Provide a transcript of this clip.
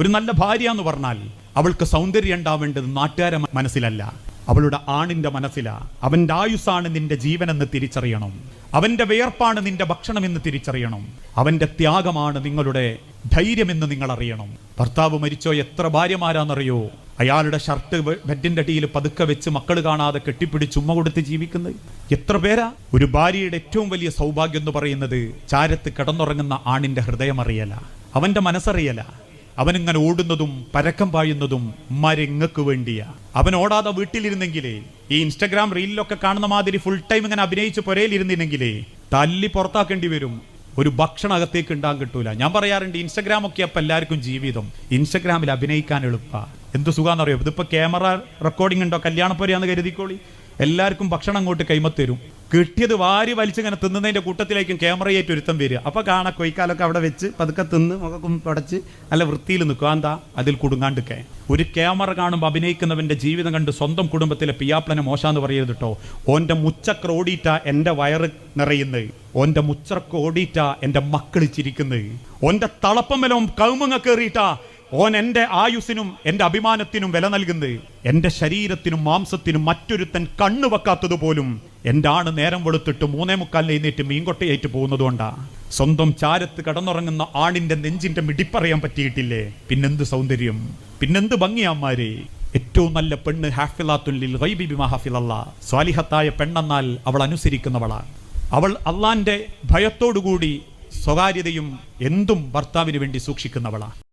ഒരു നല്ല ഭാര്യ എന്ന് പറഞ്ഞാൽ അവൾക്ക് സൗന്ദര്യം ഉണ്ടാവേണ്ടത് നാട്ടുകാരെ മനസ്സിലല്ല. അവളുടെ ആണിന്റെ മനസ്സിലാ. അവന്റെ ആയുസ്സാണ് നിന്റെ ജീവനെന്ന് തിരിച്ചറിയണം. അവന്റെ വിയർപ്പാണ് നിന്റെ ഭക്ഷണമെന്ന് തിരിച്ചറിയണം. അവന്റെ ത്യാഗമാണ് നിങ്ങളുടെ ധൈര്യമെന്ന് നിങ്ങൾ അറിയണം ഭർത്താവ് മരിച്ചോ എത്ര ഭാര്യമാരാന്നറിയോ? അയാളുടെ ഷർട്ട് ബെഡിന്റെ അടിയിൽ പതുക്കെ വെച്ച് മക്കൾ കാണാതെ കെട്ടിപ്പിടിച്ച് ഉമ്മ കൊടുത്ത് ജീവിക്കുന്നത്. എത്ര പേരാ? ഒരു ഭാര്യയുടെ ഏറ്റവും വലിയ സൗഭാഗ്യം എന്ന് പറയുന്നത് ചാരത്ത് കിടന്നുറങ്ങുന്ന ആണിന്റെ ഹൃദയം അറിയല അവന്റെ മനസ്സറിയല. അവനിങ്ങനെ ഓടുന്നതും പരക്കം പായുന്നതും മരങ്ങക്ക് വേണ്ടിയാ. അവൻ ഓടാതെ വീട്ടിലിരുന്നെങ്കിലേ ഈ ഇൻസ്റ്റഗ്രാം റീലിലൊക്കെ കാണുന്ന മാതിരി ഫുൾ ടൈം ഇങ്ങനെ അഭിനയിച്ച് പുരയിലിരുന്നില്ലെങ്കിലേ തല്ലി പുറത്താക്കേണ്ടി വരും. ഒരു ഭക്ഷണം അകത്തേക്ക് ഉണ്ടാകാൻ കിട്ടൂല. ഞാൻ പറയാറുണ്ട് ഇൻസ്റ്റഗ്രാം ഒക്കെ അപ്പൊ എല്ലാവർക്കും ജീവിതം. ഇൻസ്റ്റഗ്രാമിൽ അഭിനയിക്കാൻ എളുപ്പ. എന്ത് സുഖാന്നറിയോ? ഇതിപ്പോ ക്യാമറ റെക്കോർഡിംഗ് ഉണ്ടോ? കല്യാണപ്പൊരിയാന്ന് കരുതിക്കോളി. എല്ലാവർക്കും ഭക്ഷണം അങ്ങോട്ട് കൈമത്തരും. കിട്ടിയത് വാരി വലിച്ചിങ്ങനെ തിന്നുന്നതിന്റെ കൂട്ടത്തിലേക്കും ക്യാമറയായിട്ട് ഒരുത്തം വരിക. അപ്പൊ കാണാം കൊയ്ക്കാലൊക്കെ അവിടെ വെച്ച് പതുക്കെ തിന്ന് മുഖക്കും പടച്ച് നല്ല വൃത്തിയിൽ നിൽക്കുക. എന്താ അതിൽ കുടുങ്ങാണ്ടിക്കെ ഒരു ക്യാമറ കാണുമ്പോൾ അഭിനയിക്കുന്നവന്റെ ജീവിതം കണ്ട് സ്വന്തം കുടുംബത്തിലെ പിയാപ്ലനെ മോശാന്ന് പറയരുത് കേട്ടോ ഓന്റെ മുച്ചക്ര ഓടിയിട്ട എന്റെ വയറ് നിറയുന്നത് ഓന്റെ മുച്ചക്ര ഓടിയിട്ട എന്റെ മക്കൾ ചിരിക്കുന്നത് ഓന്റെ തളപ്പമലവും കൗമങ്ങ കയറിയിട്ടാ ഓൻ എന്റെ ആയുസിനും എന്റെ അഭിമാനത്തിനും വില നൽകുന്നത് എന്റെ ശരീരത്തിനും മാംസത്തിനും മറ്റൊരുത്തൻ കണ്ണു വെക്കാത്തത് പോലും എന്റെ ആണ് നേരം വെളുത്തിട്ട് മൂന്നേ മുക്കാലിൽ എഴുന്നേറ്റ് മീൻകൊട്ടയായിട്ട് പോകുന്നതുകൊണ്ടാ സ്വന്തം ചാരത്ത് കടന്നുറങ്ങുന്ന ആണിന്റെ നെഞ്ചിന്റെ മിടിപ്പറയാൻ പറ്റിയിട്ടില്ലേ? പിന്നെന്ത് സൗന്ദര്യം? പിന്നെന്ത് ഭംഗിയാമാരെ ഏറ്റവും നല്ല പെണ്ണ് ഹാഫിലാത്തുല്ലിൽ ഗൈബി ബിമാ ഹാഫിലല്ലാ. സ്വാലിഹത്തായ പെണ്ണെന്നാൽ അവൾ അനുസരിക്കുന്നവളാണ് അവൾ അള്ളാന്റെ ഭയത്തോടുകൂടി സ്വകാര്യതയും എന്തും ഭർത്താവിന് വേണ്ടി സൂക്ഷിക്കുന്നവളാ.